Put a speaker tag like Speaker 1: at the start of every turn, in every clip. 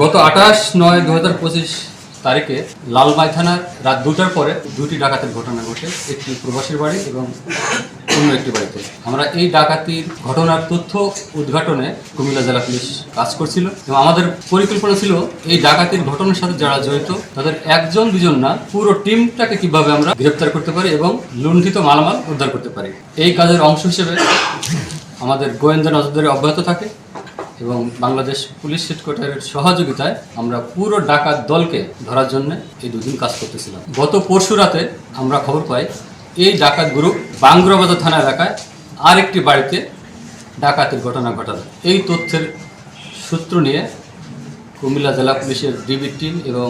Speaker 1: গত আঠাশ নয় দু হাজার পঁচিশ তারিখে লালমাই থানার রাত দুটার পরে দুটি ডাকাতির ঘটনা ঘটে। একটি প্রবাসীর বাড়ি এবং অন্য একটি বাড়িতে। আমরা এই ডাকাতির ঘটনার তথ্য উদ্ঘাটনে কুমিল্লা জেলা পুলিশ কাজ করছিল এবং আমাদের পরিকল্পনা ছিল এই ডাকাতির ঘটনার সাথে যারা জড়িত, তাদের একজন, দুজন না, পুরো টিমটাকে কীভাবে আমরা গ্রেপ্তার করতে পারি এবং লুণ্ঠিত মালামাল উদ্ধার করতে পারি। এই কাজের অংশ হিসেবে আমাদের গোয়েন্দা নজরদারি অব্যাহত থাকে। এবং বাংলাদেশ পুলিশ হেডকোয়ার্টারের সহযোগিতায় আমরা পুরো ডাকাত দলকে ধরার জন্য এই দুদিন কাজ করতেছিলাম। গত পরশু রাতে আমরা খবর পাই, এই ডাকাত গ্রুপ বাংগ্রাবাজার থানা এলাকায় আরেকটি বাড়িতে ডাকাতের ঘটনা ঘটালো। এই তথ্যের সূত্র নিয়ে কুমিল্লা জেলা পুলিশের ডিবি টিম এবং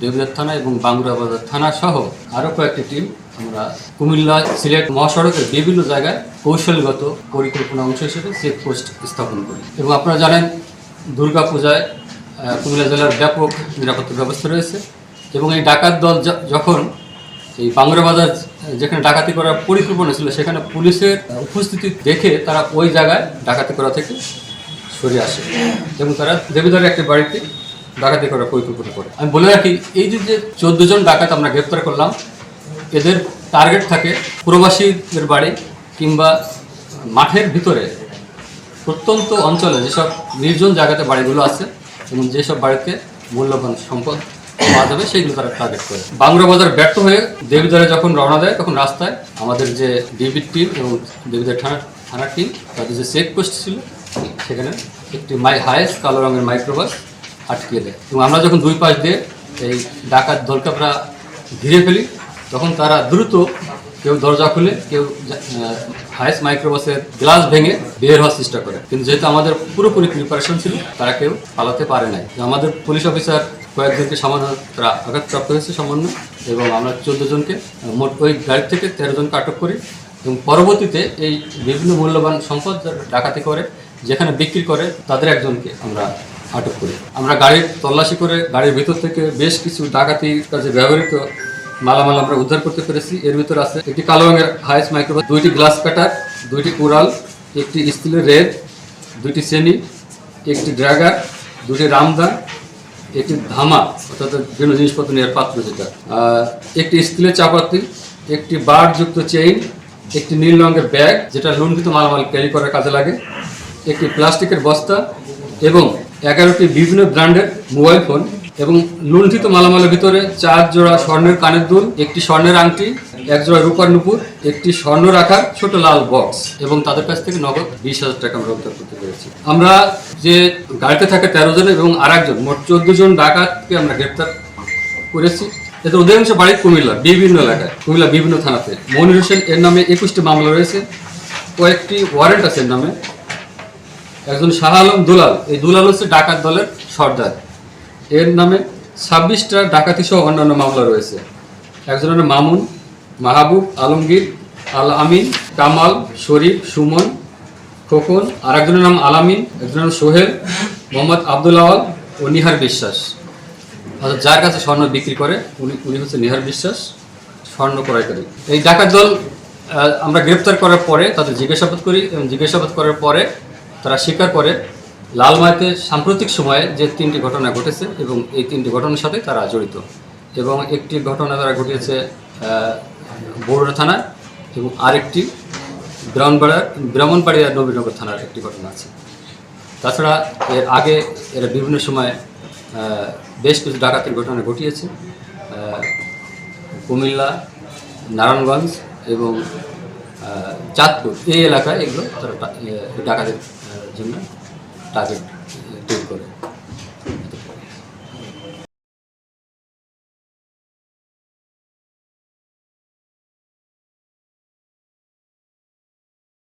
Speaker 1: দেবদার থানা এবং বাংলাবাজার থানা সহ আরও কয়েকটি টিম আমরা কুমিল্লা সিলেট মহাসড়কের বিভিন্ন জায়গায় কৌশলগত পরিকল্পনা অংশ হিসেবে চেকপোস্ট স্থাপন করি। এবং আপনারা জানেন দুর্গা পূজায় কুমিল্লা জেলার ব্যাপক নিরাপত্তা ব্যবস্থা রয়েছে এবং এই ডাকাত দল যখন এই বাংলাবাজার যেখানে ডাকাতি করার পরিকল্পনা ছিল, সেখানে পুলিশের উপস্থিতি দেখে তারা ওই জায়গায় ডাকাতি করা থেকে সরে আসে এবং তারা দেবীদারের একটি বাড়িতে ডাকাতি করার পরিকল্পনা করে। আমি বলে রাখি, এই যে চোদ্দ জন ডাকাত আমরা গ্রেপ্তার করলাম এদের টার্গেট থাকে প্রবাসীদের বাড়ি কিংবা মাঠের ভিতরে প্রত্যন্ত অঞ্চলে যেসব নির্জন জায়গাতে বাড়িগুলো আছে এবং যেসব বাড়িতে মূল্যবান সম্পদ পাওয়া যাবে, সেইগুলো তারা টার্গেট করে। বাংলা বাজার ব্যর্থ হয়ে দেবীদারে যখন রওনা দেয়, তখন রাস্তায় আমাদের যে ডিবি টিম এবং দেবীদার থানা থানার টিম তাদের যে চেক পোস্ট ছিল, সেখানে একটি মাই হায়েস্ট কালো রঙের মাইক্রোবাস আটকিয়ে দেয়। এবং আমরা যখন দুই পাশ দিয়ে এই ডাকাত দলকে আমরা ঘিরে ফেলি তখন তারা দ্রুত কেউ দরজা খুলে, কেউ হায়েস্ট মাইক্রোবাসের গ্লাস ভেঙে বের হওয়ার চেষ্টা করে। কিন্তু যেহেতু আমাদের পুরোপুরি প্রিপারেশন ছিল, তারা কেউ পালাতে পারে নাই। আমাদের পুলিশ অফিসার কয়েকজনকে সামান্য, তারা আঘাতপ্রাপ্ত হয়েছে সামান্য, এবং আমরা চোদ্দ জনকে, মোট ওই গাড়ি থেকে তেরো জনকে আটক করি। এবং পরবর্তীতে এই বিভিন্ন মূল্যবান সম্পদ ডাকাতি করে, যেখানে বিক্রি করে, তাদের একজনকে আমরা আটক করি। আমরা গাড়ির তল্লাশি করে, গাড়ির ভিতর থেকে বেশ কিছু ডাকাতির কাজে ব্যবহৃত মালামাল আমরা উদ্ধার করতে পেরেছি। এর ভিতর আছে একটি কালো রঙের হাইস মাইক্রোবাস দুইটি গ্লাস কাটার দুইটি কুড়াল একটি স্টিলের রেড দুইটি সেনি একটি ড্রাগার দুটি রামদান একটি ধামা, অর্থাৎ বিভিন্ন জিনিসপত্র নেওয়ার পাত্র যেটা। একটি স্টিলের চাপাতি, একটি বারযুক্ত চেইন একটি নীল রঙের ব্যাগ যেটা লুণ্ঠিত মালামাল ক্যারি করার কাজে লাগে, একটি প্লাস্টিকের বস্তা এবং এগারোটি বিভিন্ন ব্র্যান্ডের মোবাইল ফোন এবং লুণ্ঠিত মালামালের ভিতরে চার জোড়া স্বর্ণের কানের দুল, একটি স্বর্ণের আংটি, এক জোড়া রূপার নুপুর, একটি স্বর্ণ রাখার ছোট লাল বক্স এবং তাদের কাছ থেকে নগদ বিশ হাজার টাকা আমরা উদ্ধার করতে পেরেছি। আমরা যে গাড়িতে থাকে তেরো জন এবং আর একজন মোট চোদ্দ জন ডাকাতকে আমরা গ্রেপ্তার করেছি। এদের অধিকাংশ বাড়ি কুমিল্লা, বিভিন্ন এলাকায় কুমিল্লা বিভিন্ন থানাতে। মনির হোসেন এর নামে একুশটি মামলা রয়েছে। কয়েকটি ওয়ারেন্ট আছে এর নামে। একজন শাহ আলম দুলাল, এই দুলাল হচ্ছে ডাকাত দলের সর্দার। এর নামে ছাব্বিশটা ডাকাতি সহ অন্যান্য মামলা রয়েছে। একজনের মামুন, মাহবুব, আলমগীর আল আমিন কামাল, শরীফ, সুমন, খোকন আর একজনের নাম আলামিন একজনের নাম সোহেল, মোহাম্মদ আব্দুল আওয়াল ও নিহার বিশ্বাস। অর্থাৎ যার কাছে স্বর্ণ বিক্রি করে, উনি উনি হচ্ছে নিহার বিশ্বাস, স্বর্ণ ক্রয়কারী। এই ডাকাত দল আমরা গ্রেপ্তার করার পরে তাদের জিজ্ঞাসাবাদ করি এবং জিজ্ঞাসাবাদ করার পরে তারা স্বীকার করে লালমাইতে সাম্প্রতিক সময়ে যে তিনটি ঘটনা ঘটেছে এবং এই তিনটি ঘটনার সাথে তারা জড়িত এবং একটি ঘটনা তারা ঘটিয়েছে আহ, বগুড়া থানায় এবং আরেকটি ব্রাহ্মণবাড়িয়া ব্রাহ্মণবাড়িয়া নবীনগর থানার একটি ঘটনা আছে। তাছাড়া এর আগে এরা বিভিন্ন সময় বেশ কিছু ডাকাতির ঘটনা ঘটিয়েছে কুমিল্লা নারায়ণগঞ্জ এবং চাঁদপুর। এই এলাকায় এগুলো তারা ডাকাতির জন্য টার্গেট তৈরি করে।